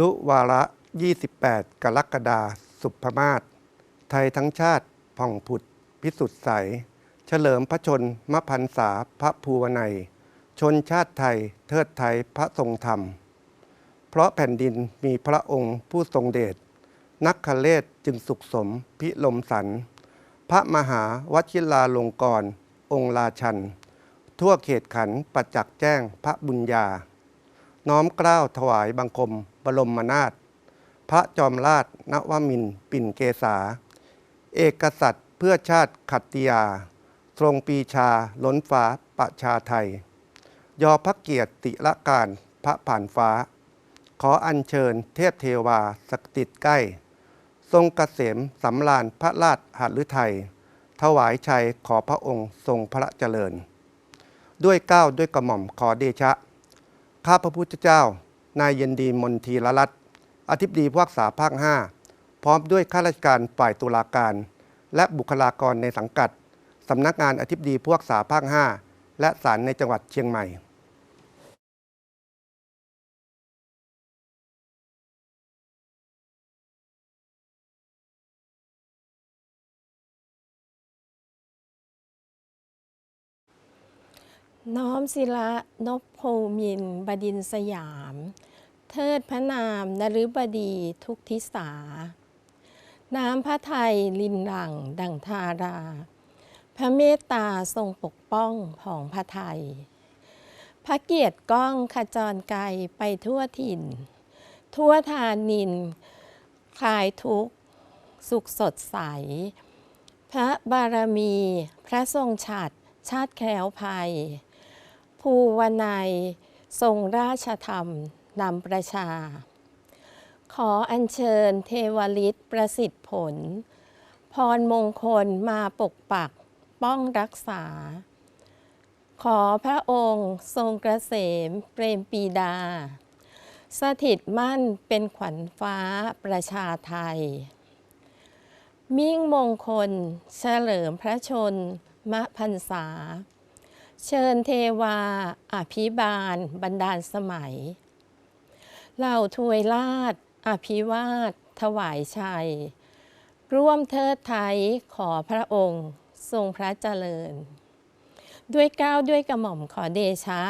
ลุวาระ 28 กรกฎาสุภมาศ ไทยทั้งชาติผ่องผุด พิสุทธิ์ใส เฉลิมพระชนมพันษาพระภูวนัย ชนชาติไทยเทิดไทยพระทรงธรรม เพราะแผ่นดินมีพระองค์ผู้ทรงเดช นักขเลศจึงสุขสมพิลมสัน พระมหาวชิราลงกร องค์ราชัน ทั่วเขตขันประจักษ์แจ้งพระบุญญา น้อมเกล้าวถวายบังคมบรมนาถพระจอมราชนวมินทร์ปิ่นเกษา เอกสัตย์เพื่อชาติขัตติยา ทรงปีชาล้นฟ้าประชาไทย ยอพระเกียรติละการพระผ่านฟ้า ขออัญเชิญเทพเทวาสถิตใกล้ ทรงกเกษมสำราญพระราชหัตถไทยถวายชัยขอพระองค์ทรงพระเจริญ ด้วยเกล้าวด้วยกระหม่อมขอเดชะ ข้าพระพุทธเจ้า นายเย็นดีมนทีละรัตอธิบดีผู้รักษาภาค 5 พร้อมด้วยข้าราชการฝ่ายตุลาการ และบุคลากรในสังกัด สำนักงานอธิบดีผู้รักษาภาค 5 และศาลในจังหวัดเชียงใหม่ น้อมศิละนพโพมิน บดินสยาม เทิดพระนามนฤบดีทุกทิสา น้ำพระไทยลินหลังดังทารา พระเมตตาทรงปกป้องของพระไทย พระเกียรติก้องขจรไกลไปทั่วถิ่น ทั่วทานิน คลายทุกข์ สุขสดใส พระบารมี พระทรงฉัตรชาติแคล้วภัย ภูวนัย ทรงราชธรรมนำประชา ขออัญเชิญเทวฤทธิ์ประสิทธิ์ผล พรมงคลมาปกปักป้องรักษา ขอพระองค์ทรงกระเกษมเปรมปีดา สถิตมั่นเป็นขวัญฟ้าประชาไทย มิ่งมงคลเฉลิมพระชนมพรรษา เชิญเทวาอภิบาลบรรดาลสมัยเหล่าทวยราช อภิวาท ถวายชัย ร่วมเทิดไทยขอพระองค์ ทรงพระเจริญ ด้วยเก้าวด้วยกระหม่อมขอเดชะ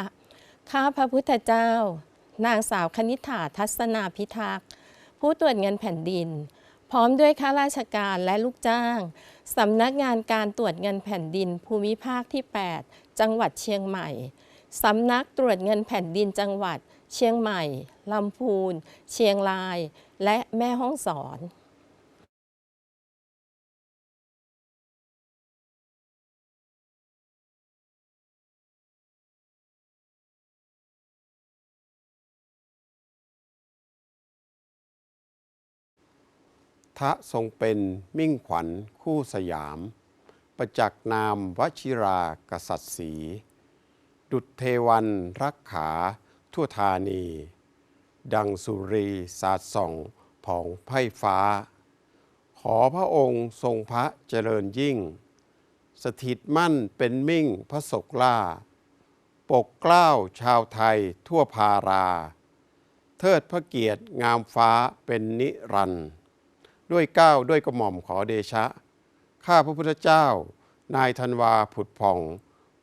ข้าพระพุทธเจ้า นางสาวคณิษฐาทัศนาพิทักษ์ ผู้ตรวจเงินแผ่นดิน พร้อมด้วยข้าราชการและลูกจ้าง สำนักงานการตรวจเงินแผ่นดินภูมิภาคที่ 8 จังหวัดเชียงใหม่ สำนักตรวจเงินแผ่นดินจังหวัด เชียงใหม่ ลำพูน เชียงราย และแม่ฮ่องสอนทะทรงเป็นมิ่งขวัญคู่สยาม ประจักษ์นามวชิรากษัตริย์ศรีดุจเทวันรักขาทั่วธานี ดังสุรีสาดส่องผ่องไพ่ฟ้า ขอพระองค์ทรงพระเจริญยิ่ง สถิตมั่นเป็นมิ่งพระศกล่า ปกเกล้าวชาวไทยทั่วพารา เทิดพระเกียรติงามฟ้าเป็นนิรันด์ด้วยเกล้าวด้วยกระหม่อมขอเดชะ ข้าพระพุทธเจ้า นายธันวาผุดผ่อง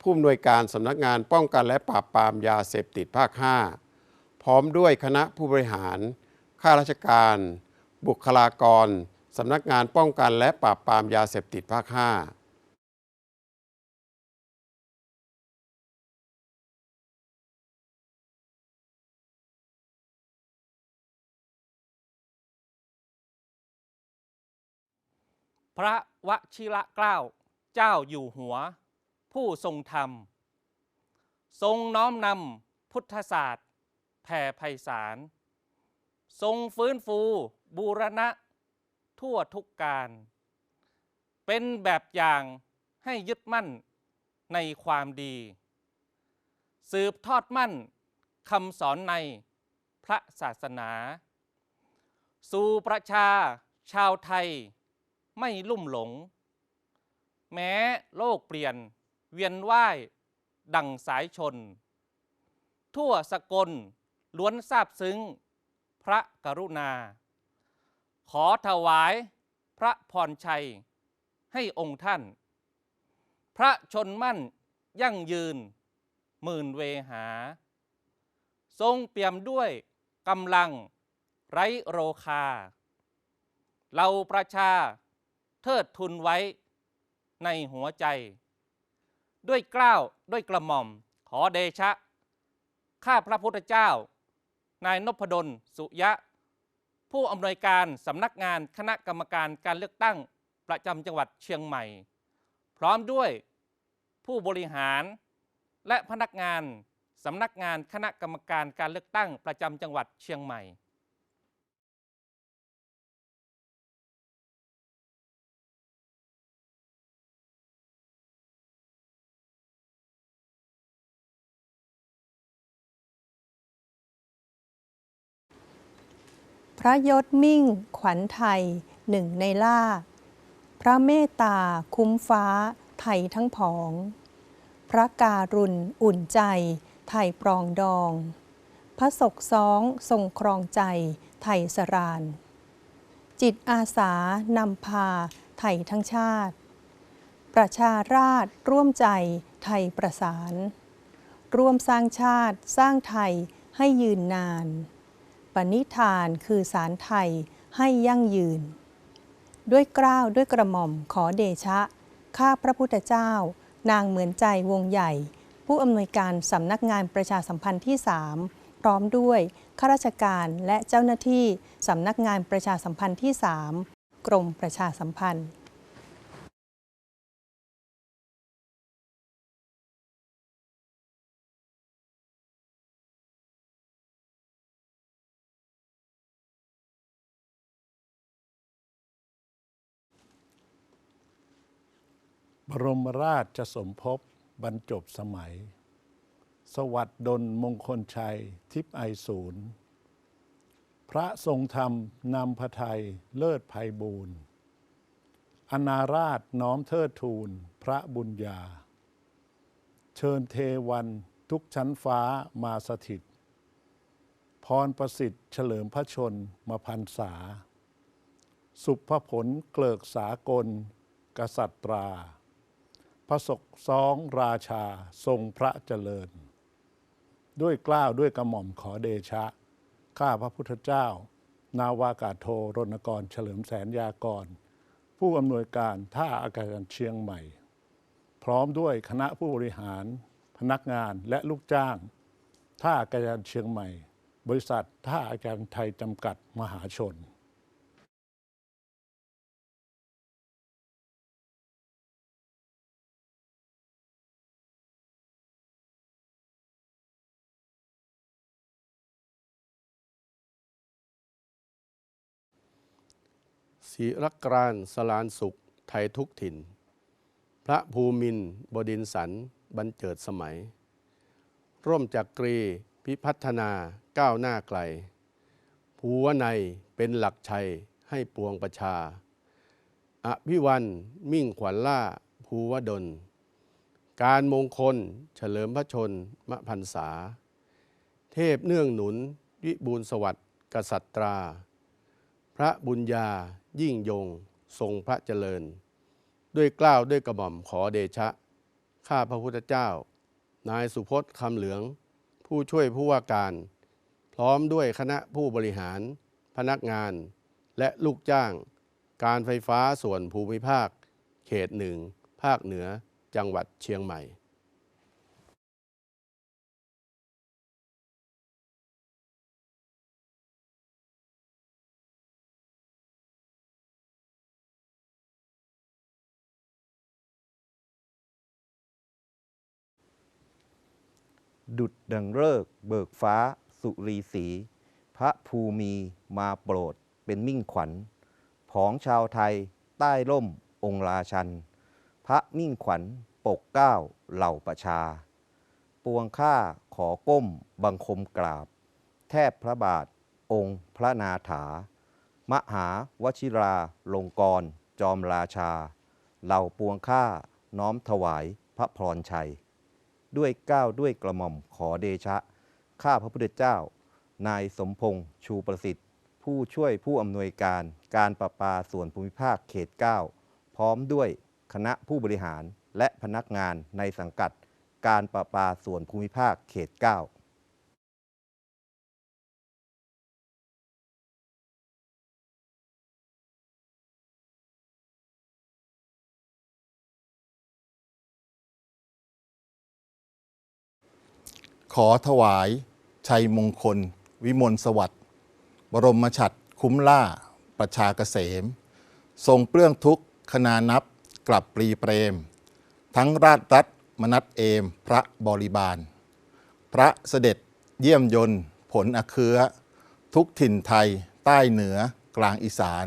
ผู้อำนวยการสำนักงานป้องกันและปราบปรามยาเสพติดภาค 5 พร้อมด้วยคณะผู้บริหาร ข้าราชการ บุคลากรสำนักงานป้องกันและปราบปรามยาเสพติดภาค 5พระ วชิระเกล้า เจ้าอยู่หัว ผู้ทรงธรรม ทรงน้อมนำพุทธศาสตร์แผ่ไพศาล ทรงฟื้นฟูบูรณะทั่วทุกการ เป็นแบบอย่างให้ยึดมั่นในความดี สืบทอดมั่นคำสอนในพระศาสนา สู่ประชาชาวไทย ไม่ลุ่มหลง แม้โลกเปลี่ยนเวียนว่ายดังสายชน ทั่วสกลล้วนทราบซึ้ง พระกรุณา ขอถวายพระพรชัยให้องค์ท่าน พระชนมั่นยั่งยืน หมื่นเวหา ทรงเปี่ยมด้วยกำลังไร้โรคา เราประชา เทิดทุนไว้ในหัวใจ ด้วยกล้าวด้วยกระหม่อม ขอเดชะ ข้าพระพุทธเจ้า นายนพดล สุยะ ผู้อำนวยการสำนักงานคณะกรรมการการเลือกตั้งประจำจังหวัดเชียงใหม่ พร้อมด้วยผู้บริหารและพนักงานสำนักงานคณะกรรมการการเลือกตั้งประจำจังหวัดเชียงใหม่ พระยศมิ่ง ขวัญไทยหนึ่งในล่า พระเมตตาคุ้มฟ้า ไทยทั้งผอง พระการุณอุ่นใจ ไทยปรองดอง พระศกซ้องทรงครองใจ ไทยสราน จิตอาสานำพา ไทยทั้งชาติ ประชาราชร่วมใจ ไทยประสาน ร่วมสร้างชาติสร้างไทยให้ยืนนาน ปณิธานคือสารไทยให้ยั่งยืน ด้วยเกล้าวด้วยกระหม่อมขอเดชะ ข้าพระพุทธเจ้า นางเหมือนใจวงใหญ่ ผู้อำนวยการสำนักงานประชาสัมพันธ์ที่3พร้อมด้วยข้าราชการและเจ้าหน้าที่สำนักงานประชาสัมพันธ์ที่3กรมประชาสัมพันธ์ บรมราชสมภพบรรจบสมัย สวัสดดลมงคลชัย ทิพย์ไอศูนย์พระทรงธรรมนำพระไทยเลิศภัยบูรณ์อนาราชน้อมเทิดทูลพระบุญญา เชิญเทวันทุกชั้นฟ้ามาสถิต พรประสิทธิ์เฉลิมพระชนมาพันษา สุภผลเกลิกสากล กษัตรา ระศกซ้องราชาทรงพระเจริญ ด้วยกล้าวด้วยกระหม่อมขอเดชะ ข้าพระพุทธเจ้า นาวากาโทรณกรเฉลิมแสนยากร ผู้อำนวยการท่าอากาศยานเชียงใหม่ พร้อมด้วยคณะผู้บริหาร พนักงานและลูกจ้าง ท่าอากาศยานเชียงใหม่ บริษัทท่าอากาศไทยจำกัดมหาชน ศิรกรานสลานสุข ไทยทุกถิ่น พระภูมินบดินสันบรรเจิดสมัย ร่วมจักกรีพิพัฒนาก้าวหน้าไกล ภูวในยเป็นหลักชัยให้ปวงประชา อภิวันมิ่งขวัญล่าภูวดล การมงคลเฉลิมพระชนมพันษา เทพเนื่องหนุน วิบูลสวัสดิ์กษัตรา พระบุญญายิ่งยง ทรงพระเจริญ ด้วยกล้าวด้วยกระหม่อมขอเดชะ ข้าพระพุทธเจ้า นายสุพจน์คำเหลือง ผู้ช่วยผู้ว่าการ พร้อมด้วยคณะผู้บริหาร พนักงาน และลูกจ้าง การไฟฟ้าส่วนภูมิภาค เขตหนึ่งภาคเหนือ จังหวัดเชียงใหม่ ดุดดังเลิกเบิกฟ้าสุรีสี พระภูมีมาโปรดเป็นมิ่งขวัญผองชาวไทยใต้ร่มองค์ราชัน พระมิ่งขวัญปกเก้าเหล่าประชา ปวงข้าขอก้มบังคมกราบ แทบพระบาทองค์พระนาถา มหาวชิราลงกร จอมราชา เหล่าปวงข้าน้อมถวายพระพรชัย ด้วยเกล้าวด้วยกระหม่อมขอเดชะ ข้าพระพุทธเจ้า นายสมพงษ์ชูประสิทธิ์ ผู้ช่วยผู้อำนวยการการประปาส่วนภูมิภาคเขต 9 พร้อมด้วยคณะผู้บริหารและพนักงานในสังกัด การประปาส่วนภูมิภาคเขต 9 ขอถวาย ชัยมงคล วิมลสวัสดิ์บรมฉัตรคุ้มล่า ประชาเกษม ทรงเปลื้องทุกข์คณานับกลับปรีเปรม ทั้งราชรัฐมนัตเอม พระบริบาล พระเสด็จเยี่ยมยนต์ ผลอเคือ ทุกถิ่นไทย ใต้เหนือกลางอีสาน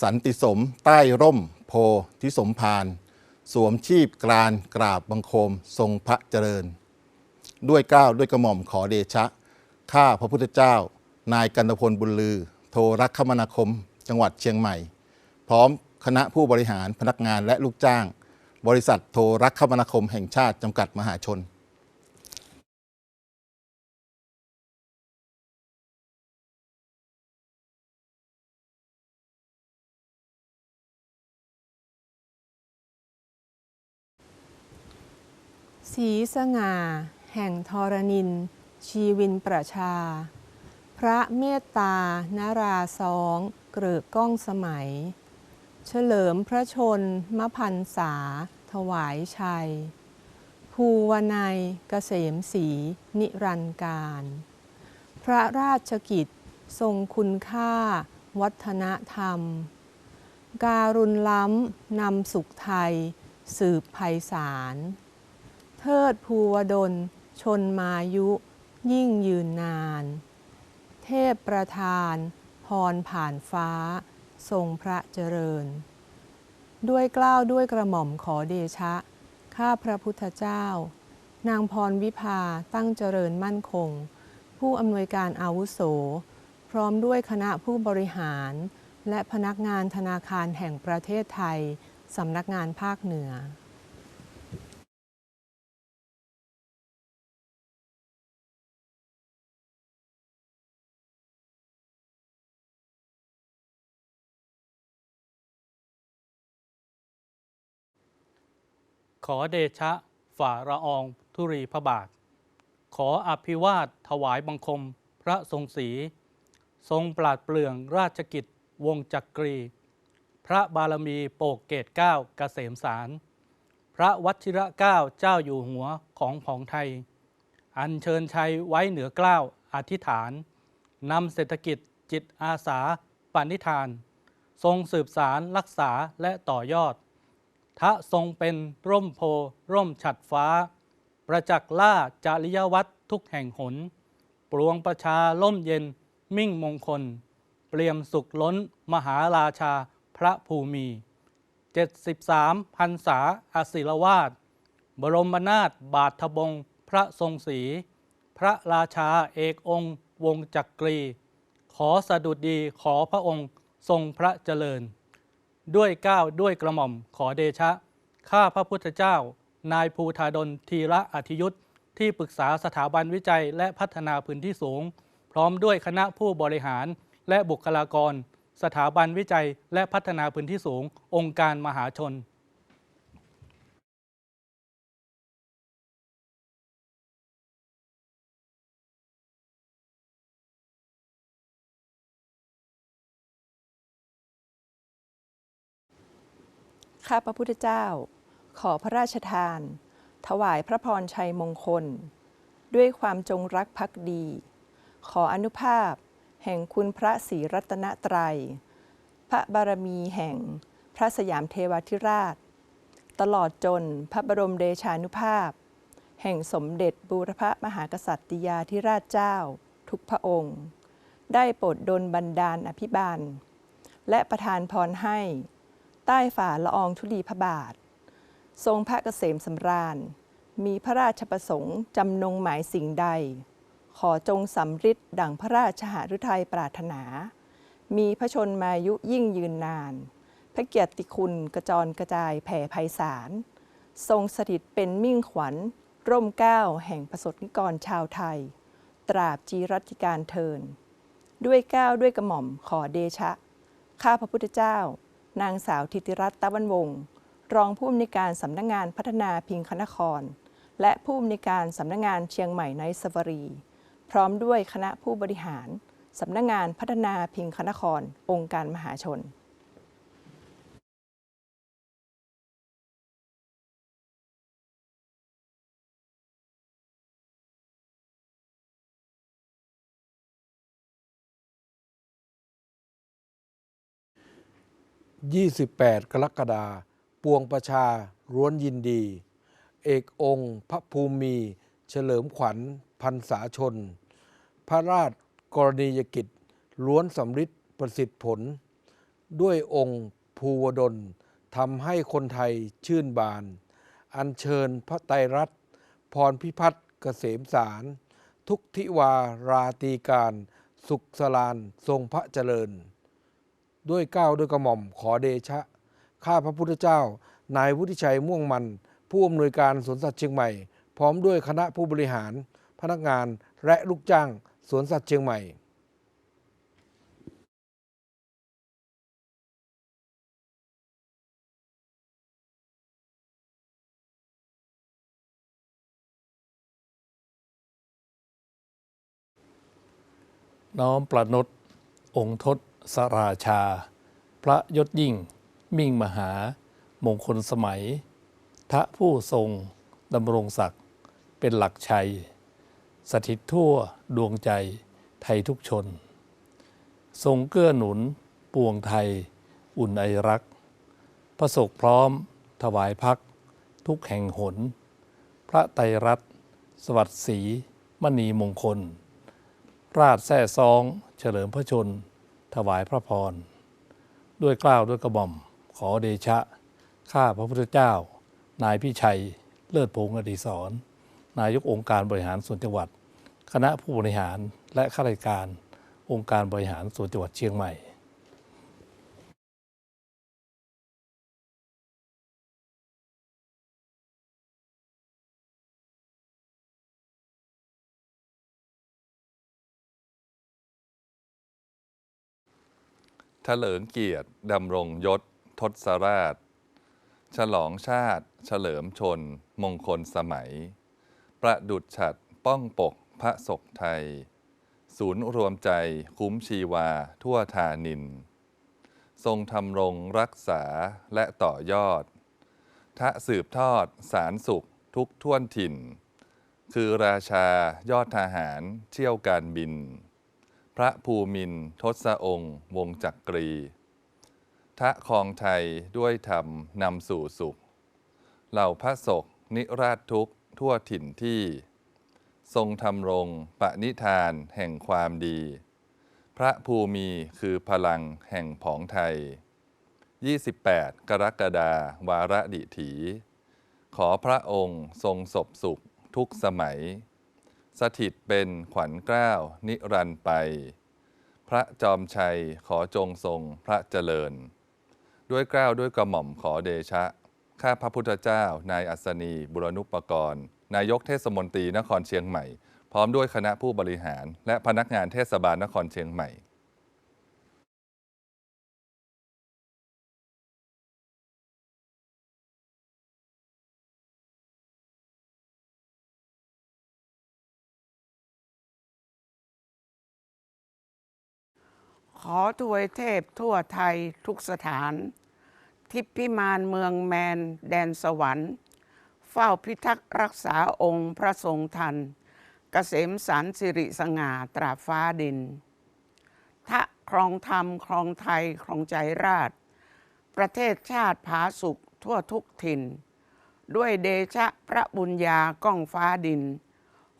สันติสมใต้ร่ม โพธิสมพาน สวมชีพกรานกราบบังคม ทรงพระเจริญ ด้วยเกล้าวด้วยกระหม่อมขอเดชะ ข้าพระพุทธเจ้า นายกันตพลบุญลือ โทรรักคมนาคม จังหวัดเชียงใหม่ พร้อมคณะผู้บริหารพนักงานและลูกจ้าง บริษัทโทรรักคมนาคมแห่งชาติจำกัดมหาชนสีสง่า แห่งธรณิน ชีวินประชา พระเมตตานราสองเกริกก้องสมัย เฉลิมพระชนมพันษา ถวายชัย ภูวนัยเกษมศรีนิรันการ พระราชกิจทรงคุณค่า วัฒนธรรม การุณล้ำนำสุขไทย สืบไพศาลเทิดภูวดล ชนมายุยิ่งยืนนาน เทพประธาน พรผ่านฟ้า ทรงพระเจริญ ด้วยเกล้าวด้วยกระหม่อมขอเดชะ ข้าพระพุทธเจ้า นางพรวิภาตั้งเจริญมั่นคง ผู้อำนวยการอาวุโส พร้อมด้วยคณะผู้บริหาร และพนักงานธนาคารแห่งประเทศไทย สำนักงานภาคเหนือ ขอเดชะฝ่าละอองธุรีพระบาท ขออภิวาทถวายบังคมพระทรงศรีทรงปราดเปลืองราชกิจวงจักรี พระบารมีโปกเกตเก้าเกษมสาร พระวชิระเก้าเจ้าอยู่หัวของของไทย อัญเชิญชัยไว้เหนือเกล้าวอธิษฐานนำเศรษฐกิจจิตอาสาปณิธาน ทรงสืบสารรักษาและต่อยอด ทะทรงเป็นร่มโพร่มฉัดฟ้า ประจักษ์ล่าจาริยวัตรทุกแห่งหนปวงประชาล่มเย็นมิ่งมงคล เปลี่ยมสุขล้นมหาราชาพระภูมิ 73พันษาอาศิลวาสบรมนาถบาทบงพระทรงศรีพระราชาเอกองค์ วงจักรี ขอสะดุดีขอพระองค์ทรงพระเจริญ ด้วยก้าวด้วยกระหม่อมขอเดชะ ข้าพระพุทธเจ้า นายภูธาดลทีระอธิยุทธที่ปรึกษาสถาบันวิจัยและพัฒนาพื้นที่สูง พร้อมด้วยคณะผู้บริหารและบุคลากร สถาบันวิจัยและพัฒนาพื้นที่สูง องค์การมหาชน ข้าพระพุทธเจ้า ขอพระราชทาน ถวายพระพรชัยมงคล ด้วยความจงรักภักดี ขออนุภาพ แห่งคุณพระศรีรัตนตรัย พระบารมีแห่งพระสยามเทวาธิราช ตลอดจนพระบรมเดชานุภาพ แห่งสมเด็จบูรพมหากษัตริยาธิราชเจ้า ทุกพระองค์ ได้โปรดดลบันดาลอภิบาล และประทานพรให้ ใต้ฝ่าละอองธุลีพระบาท ทรงพระเกษมสำราญ มีพระราชประสงค์จำนงหมายสิ่งใด ขอจงสำฤทธิ์ดังพระราชหฤทัยปรารถนา มีพระชนมายุยิ่งยืนนาน พระเกียรติคุณกระจรกระจายแผ่ไพศาล ทรงสถิตเป็นมิ่งขวัญ ร่มเก้าแห่งประสบนิกรชาวไทย ตราบจีรัติการเทิน ด้วยก้าวด้วยกระหม่อมขอเดชะ ข้าพระพุทธเจ้า นางสาวทิติรัตน์ตะวันวงศ์รองผู้อำนวยการสำนักงานพัฒนาพิงคนคร และผู้อำนวยการสำนักงานเชียงใหม่ไนท์ซฟารี พร้อมด้วยคณะผู้บริหารสำนักงานพัฒนาพิงคนคร องค์การมหาชน 28 กรกฎาปวงประชาร้วนยินดี เอกองค์ พระภูมิ เฉลิมขวัญพันษาชน พระราชกรณียกิจ ล้วนสำฤทธิ์ประสิทธิผล ด้วยองค์ภูวดลทำให้คนไทยชื่นบาน อัญเชิญพระไตรรัตน์พรพิพัฒน์เกษมสาร ทุกทิวาราตีการ สุขสลานทรงพระเจริญ ด้วยก้าวด้วยกระหม่อมขอเดชะ ข้าพระพุทธเจ้า นายวุฒิชัยม่วงมัน ผู้อำนวยการสวนสัตว์เชียงใหม่ พร้อมด้วยคณะผู้บริหาร พนักงานและลูกจ้างสวนสัตว์เชียงใหม่น้อมประนตองค์ทศ สราชา พระยศยิ่ง มิ่งมหา มงคลสมัย ทะผู้ทรงดำรงศักดิ์เป็นหลักชัย สถิตทั่วดวงใจไทยทุกชน ทรงเกื้อหนุนปวงไทย อุ่นไอรักพระศกพร้อม ถวายพัก ทุกแห่งหน พระไตรรัตน์สวัสดิ์ศรีมณีมงคล ราชแท่ซอง เฉลิมพระชน ถวายพระพร ด้วยกล้าวด้วยกระหม่อม ขอเดชะ ข้าพระพุทธเจ้า นายพิชัย เลิศพงศ์อดีศร นายกองค์การบริหารส่วนจังหวัด คณะผู้บริหารและข้าราชการ องค์การบริหารส่วนจังหวัดเชียงใหม่ ถลิงเกียรติดำรงยศ ทศราช ฉลองชาติ เฉลิมชน มงคลสมัย ประดุจฉัดป้องปกพระศกไทย ศูนย์รวมใจคุ้มชีวาทั่วธานิน ทรงทำรงรักษาและต่อยอด ทะสืบทอดสารสุขทุกท่วนถิ่น คือราชายอดทหารเที่ยวการบิน พระภูมินทศองค์ วงจักรี ทะคองไทยด้วยธรรมนำสู่สุข เหล่าพระศกนิราชทุกทั่วถิ่นที่ ทรงทำรงปณิธานแห่งความดี พระภูมิคือพลังแห่งผองไทย 28 กรกฎาวาระดิถี ขอพระองค์ทรงศพสุขทุกสมัย สถิตเป็นขวัญเกล้าวนิรันต์ไป พระจอมชัยขอจงทรงพระเจริญ ด้วยเกล้าวด้วยกระหม่อมขอเดชะ ข้าพระพุทธเจ้า นายอัศนี บุรณุปกรณ์ นายกเทศมนตรีนครเชียงใหม่ พร้อมด้วยคณะผู้บริหาร และพนักงานเทศบาลนครเชียงใหม่ ขอถวยเทพทั่วไทยทุกสถาน ทิพพิมานเมืองแมน แดนสวรรค์ เฝ้าพิทักษ์รักษาองค์พระทรงทันเกษมสันสิริสง่าตราฟ้าดินทะครองธรรมครองไทยครองใจราช ประเทศชาติผาสุขทั่วทุกถิ่น ด้วยเดชะพระบุญญาก้องฟ้าดิน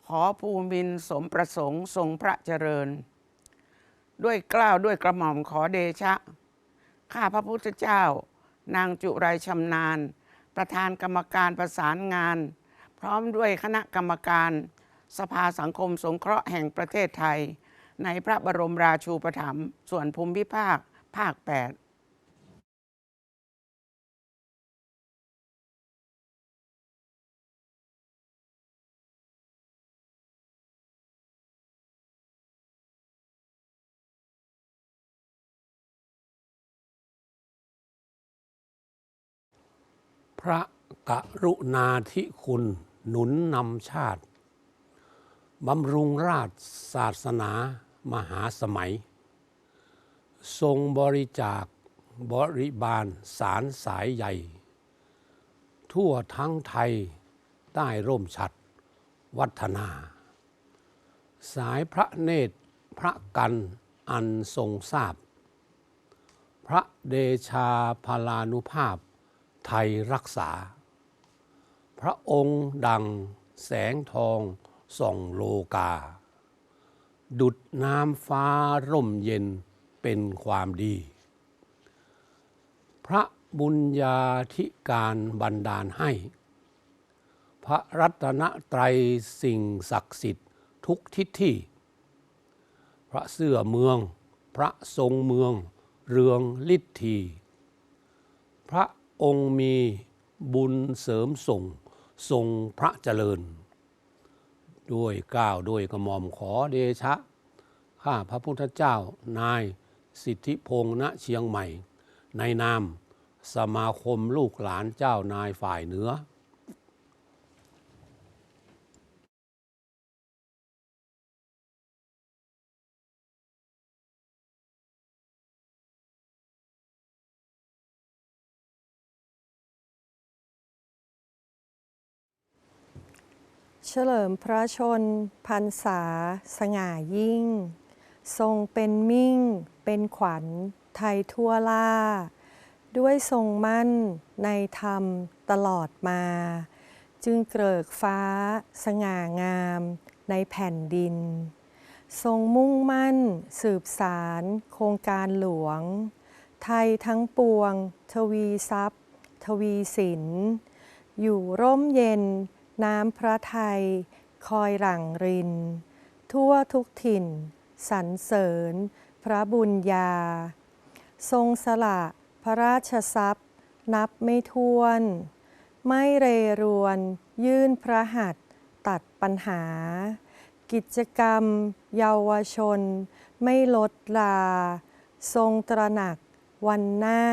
ขอภูมินสมประสงค์ทรงพระเจริญ ด้วยกล้าวด้วยกระหม่อมขอเดชะ ข้าพระพุทธเจ้า นางจุไรชำนาญ ประธานกรรมการประสานงาน พร้อมด้วยคณะกรรมการ สภาสังคมสงเคราะห์แห่งประเทศไทย ในพระบรมราชูปถัมภ์ส่วนภูมิภาคภาค 8 ระกรุณาธิคุณหนุนนำชาติ บำรุงราชศาสนามหาสมัย ทรงบริจาคบริบาลสารสายใหญ่ ทั่วทั้งไทยใต้ร่มฉัดวัฒนา สายพระเนตรพระกันอันทรงทราบ พระเดชาพลานุภาพ ไทยรักษา พระองค์ดังแสงทองส่องโลกา ดุดน้ำฟ้าร่มเย็นเป็นความดี พระบุญญาธิการบันดาลให้ พระรัตนตรัยสิ่งศักดิ์สิทธิ์ทุกทิศที่ พระเสื้อเมือง พระทรงเมือง เรืองฤทธีพระ องค์มีบุญเสริมส่งทรงพระเจริญ ด้วยก้าวด้วยกระหม่อมขอเดชะ ข้าพระพุทธเจ้านายสิทธิพงษ์ณเชียงใหม่ ในนามสมาคมลูกหลานเจ้านายฝ่ายเหนือ เฉลิมพระชนพรรษา สง่ายิ่ง ทรงเป็นมิ่ง เป็นขวัญ ไทยทั่วล่า ด้วยทรงมั่นในธรรมตลอดมา จึงเกิกฟ้า สง่างามในแผ่นดิน ทรงมุ่งมั่นสืบสารโครงการหลวง ไทยทั้งปวง ทวีทรัพย์ ทวีสิน อยู่ร่มเย็น น้ำพระไทย คอยหลั่งริน ทั่วทุกถิ่น สรรเสริญ พระบุญญา ทรงสละพระราชทรัพย์ นับไม่ถ้วน ไม่เรรวน ยื่นพระหัตตัดปัญหา กิจกรรม เยาวชน ไม่ลดลา ทรงตระหนัก วันหน้า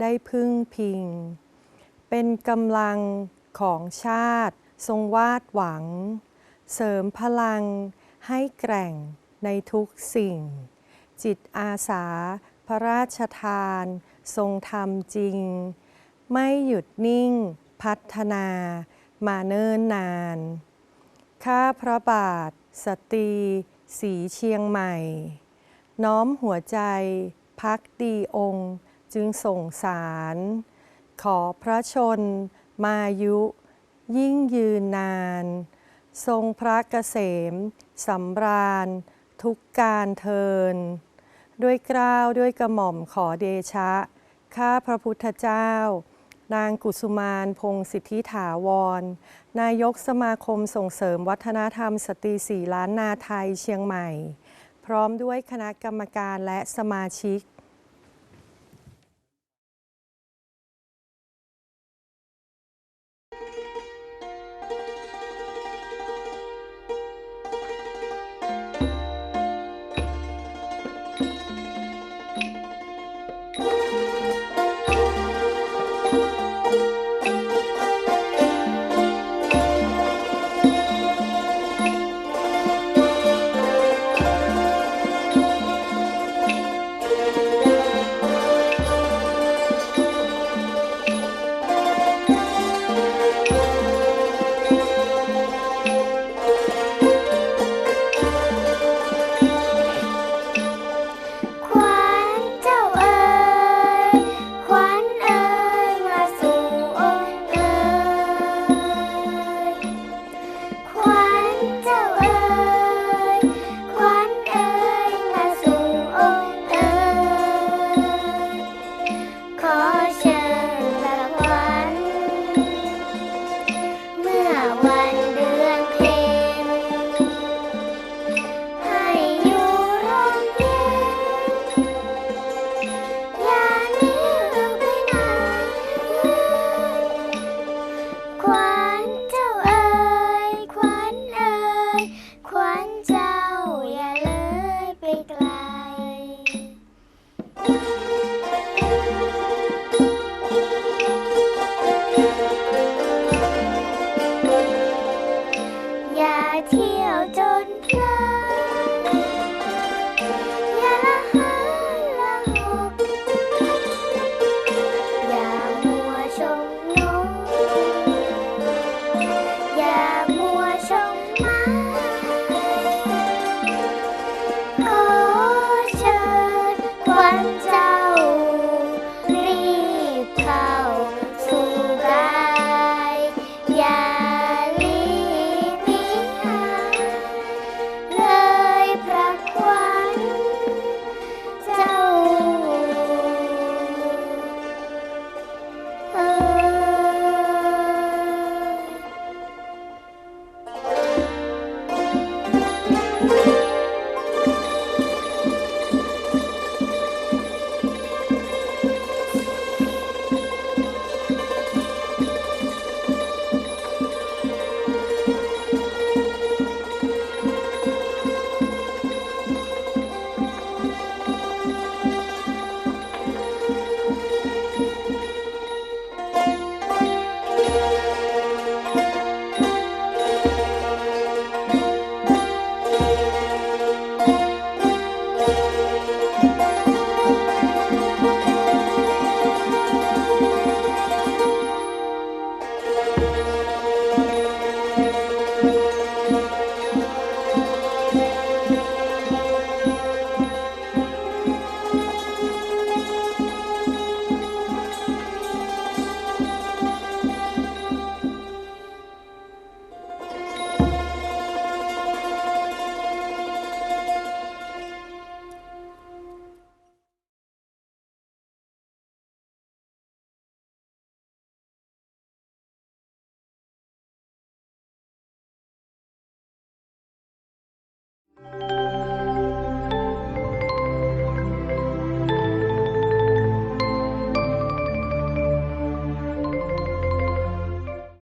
ได้พึ่งพิง เป็นกำลังของชาติ ทรงวาดหวัง เสริมพลัง ให้แกร่งในทุกสิ่ง จิตอาสา พระราชทาน ทรงทำจริง ไม่หยุดนิ่ง พัฒนา มาเนิ่นนาน ข้าพระบาท สตรีสีเชียงใหม่ น้อมหัวใจ พักดีองค์ จึงส่งสาร ขอพระชน มายุ ยิ่งยืนนาน ทรงพระเกษมสำราญ ทุกการเทิน ด้วยกล้าวด้วยกระหม่อมขอเดชะ ข้าพระพุทธเจ้า นางกุสุมานพงศิทธิถาวร นายกสมาคมส่งเสริมวัฒนธรรมสตรีสี่ล้านนาไทยเชียงใหม่ พร้อมด้วยคณะกรรมการและสมาชิก